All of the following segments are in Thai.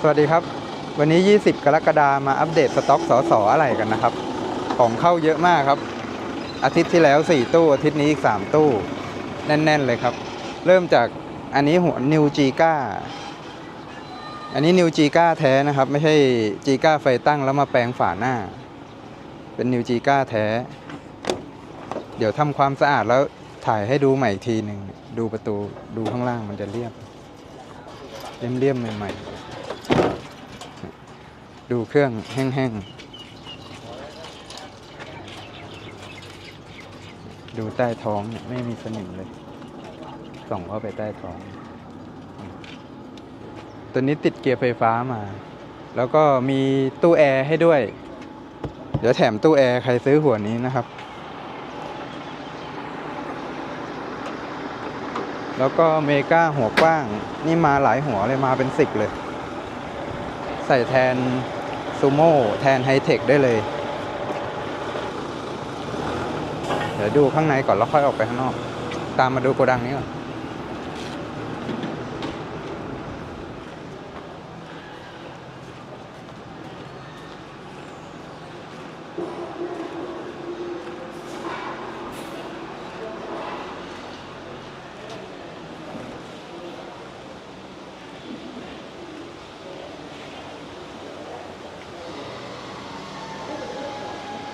สวัสดีครับ วันนี้ 20 กรกฎามาอัปเดตสต็อกสอสออะไรกันนะครับ ของเข้าเยอะมากครับ อาทิตย์ที่แล้ว 4 ตู้ อาทิตย์นี้อีก 3 ตู้ แน่น ๆ เลยครับ เริ่มจากอันนี้หัวนิวจีก้าอันนี้นิวจีก้าแท้นะครับ ไม่ใช่จีก้าไฟตั้งแล้วมาแปลงฝาหน้า เป็นนิวจีก้าแท้ เดี๋ยวทำความสะอาดแล้วถ่ายให้ดูใหม่อีกทีหนึ่ง ดูประตูดูข้างล่างมันจะเรียบเลี่ยมๆใหม่ๆ ดูเครื่องแห้งๆ ดูใต้ท้องเนี่ยไม่มีสนิมเลย ส่องเข้าไปใต้ท้อง ตัวนี้ติดเกียร์ไฟฟ้ามา แล้วก็มีตู้แอร์ให้ด้วย เดี๋ยวแถมตู้แอร์ใครซื้อหัวนี้นะครับ แล้วก็เมกาหัวกว้าง นี่มาหลายหัวเลยมาเป็นสิบเลย ใส่แทน ซูโม่แทนไฮเทคได้เลย เดี๋ยวดูข้างในก่อนแล้วค่อยออกไปข้างนอก ตามมาดูโกดังนี้ก่อน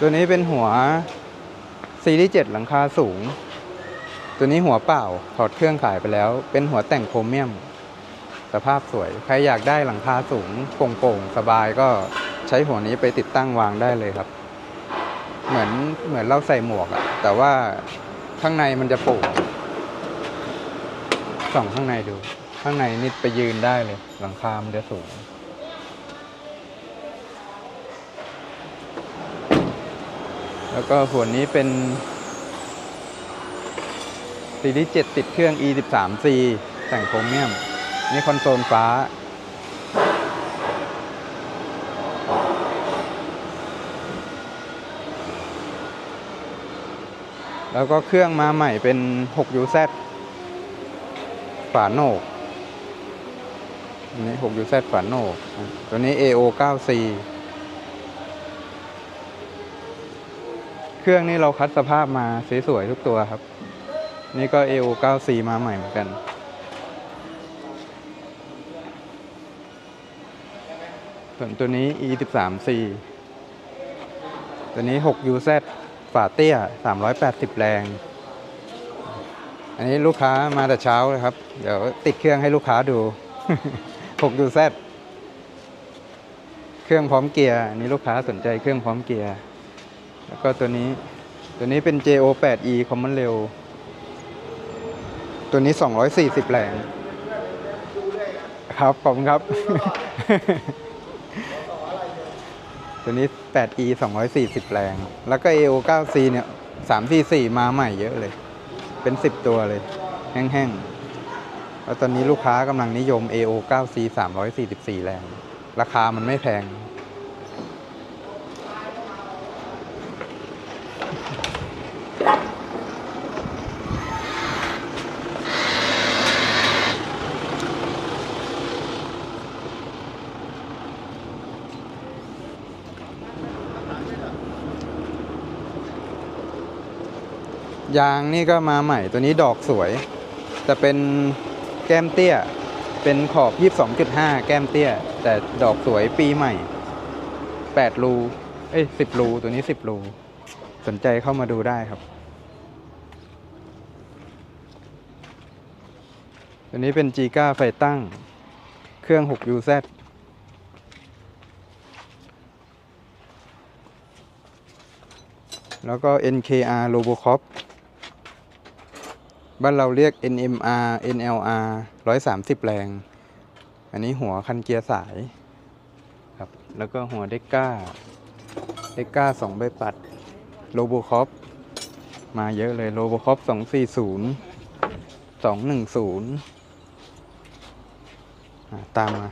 ตัวนี้เป็นหัวซีรีส์7หลังคาสูง ตัวนี้หัวเปล่าถอดเครื่องขายไปแล้ว เป็นหัวแต่งโครเมียม สภาพสวย ใครอยากได้หลังคาสูงโปร่งๆสบายก็ใช้หัวนี้ไปติดตั้งวางได้เลยครับ เหมือนเหมือนเราใส่หมวกอะแต่ว่าข้างในมันจะโป่งส่องข้างในดู ข้างในนี่ไปยืนได้เลย หลังคามันจะสูง แล้วก็หัวนี้เป็นซีรีส์7ติดเครื่อง E13C แต่งโครเมียม นี่คอนโซลฟ้า แล้วก็เครื่องมาใหม่เป็น 6UZ ฝาโหนกนี่ 6UZ ฝาโหนก ตัวนี้ AO9C เครื่องนี้เราคัดสภาพมาสวยๆทุกตัวครับ นี่ก็ AO 9C มาใหม่เหมือนกัน ส่วนตัวนี้ E 1 3 C ตัวนี้ 6UZ ฝาเตี้ย 380 แรง อันนี้ลูกค้ามาแต่เช้าเลยครับ เดี๋ยวติดเครื่องให้ลูกค้าดู 6UZ เครื่องพร้อมเกียร์อันนี้ลูกค้าสนใจเครื่องพร้อมเกียร์ แล้วก็ตัวนี้ตัวนี้เป็น JO 8 E Common Rail ตัวนี้ 240 แรงครับ ขอบคุณครับ ตัวนี้ 8E 240 แรง แล้วก็ AO 9C เนี่ย 344 มาใหม่เยอะเลย เป็น 10 ตัวเลย แห้งๆ แล้วตอนนี้ลูกค้ากำลังนิยม AO 9C 344 แรง ราคามันไม่แพง ยางนี่ก็มาใหม่ตัวนี้ดอกสวยแต่เป็นแก้มเตี้ย เป็นขอบ 22.5 แก้มเตี้ย แต่ดอกสวยปีใหม่ 8 รู เอ้ย 10 รู ตัวนี้ 10 รู สนใจเข้ามาดูได้ครับ ตัวนี้เป็น g ีก้าไฟตั้ง เครื่อง 6UZ แล้วก็ NKR Robocop บ้านเราเรียก NMR NLR 130 แรง อันนี้หัวคันเกียร์สายครับ แล้วก็หัวเด็กก้า เด็กก้าสองใบปัดโลโบคอปมาเยอะเลย Robocop 240 210อะตามมา